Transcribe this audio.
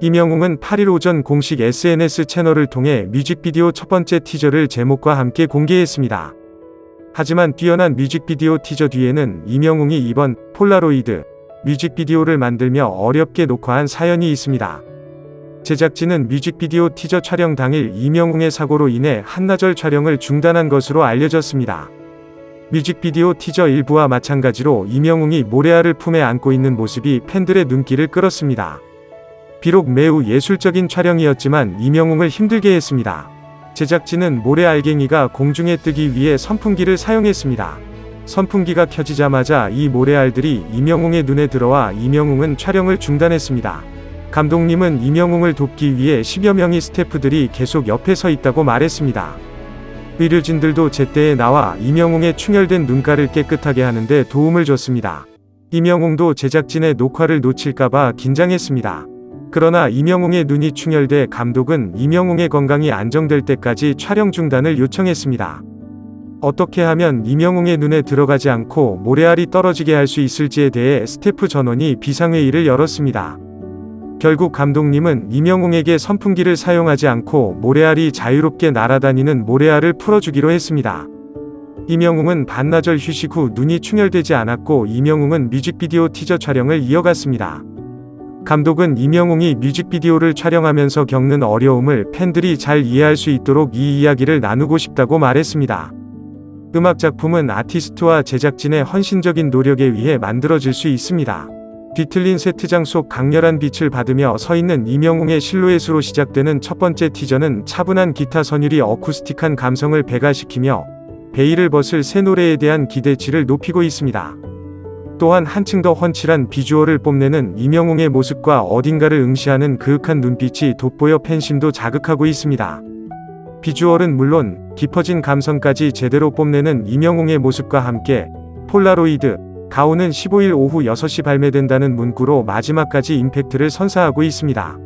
임영웅은 8일 오전 공식 SNS 채널을 통해 뮤직비디오 첫 번째 티저를 제목과 함께 공개했습니다. 하지만 뛰어난 뮤직비디오 티저 뒤에는 임영웅이 이번 폴라로이드 뮤직비디오를 만들며 어렵게 녹화한 사연이 있습니다. 제작진은 뮤직비디오 티저 촬영 당일 임영웅의 사고로 인해 한나절 촬영을 중단한 것으로 알려졌습니다. 뮤직비디오 티저 일부와 마찬가지로 임영웅이 모래알을 품에 안고 있는 모습이 팬들의 눈길을 끌었습니다. 비록 매우 예술적인 촬영이었지만 임영웅을 힘들게 했습니다. 제작진은 모래 알갱이가 공중에 뜨기 위해 선풍기를 사용했습니다. 선풍기가 켜지자마자 이 모래알들이 임영웅의 눈에 들어와 임영웅은 촬영을 중단했습니다. 감독님은 임영웅을 돕기 위해 10여 명의 스태프들이 계속 옆에 서 있다고 말했습니다. 의료진들도 제때에 나와 임영웅의 충혈된 눈가를 깨끗하게 하는데 도움을 줬습니다. 임영웅도 제작진의 녹화를 놓칠까봐 긴장했습니다. 그러나 임영웅의 눈이 충혈돼 감독은 임영웅의 건강이 안정될 때까지 촬영 중단을 요청했습니다. 어떻게 하면 임영웅의 눈에 들어가지 않고 모래알이 떨어지게 할 수 있을지에 대해 스태프 전원이 비상회의를 열었습니다. 결국 감독님은 임영웅에게 선풍기를 사용하지 않고 모래알이 자유롭게 날아다니는 모래알을 풀어주기로 했습니다. 임영웅은 반나절 휴식 후 눈이 충혈되지 않았고 임영웅은 뮤직비디오 티저 촬영을 이어갔습니다. 감독은 임영웅이 뮤직비디오를 촬영하면서 겪는 어려움을 팬들이 잘 이해할 수 있도록 이 이야기를 나누고 싶다고 말했습니다. 음악 작품은 아티스트와 제작진의 헌신적인 노력에 의해 만들어질 수 있습니다. 뒤틀린 세트장 속 강렬한 빛을 받으며 서 있는 임영웅의 실루엣으로 시작되는 첫 번째 티저는 차분한 기타 선율이 어쿠스틱한 감성을 배가시키며 베일을 벗을 새 노래에 대한 기대치를 높이고 있습니다. 또한 한층 더 훤칠한 비주얼을 뽐내는 임영웅의 모습과 어딘가를 응시하는 그윽한 눈빛이 돋보여 팬심도 자극하고 있습니다. 비주얼은 물론 깊어진 감성까지 제대로 뽐내는 임영웅의 모습과 함께 폴라로이드 가오는 15일 오후 6시 발매된다는 문구로 마지막까지 임팩트를 선사하고 있습니다.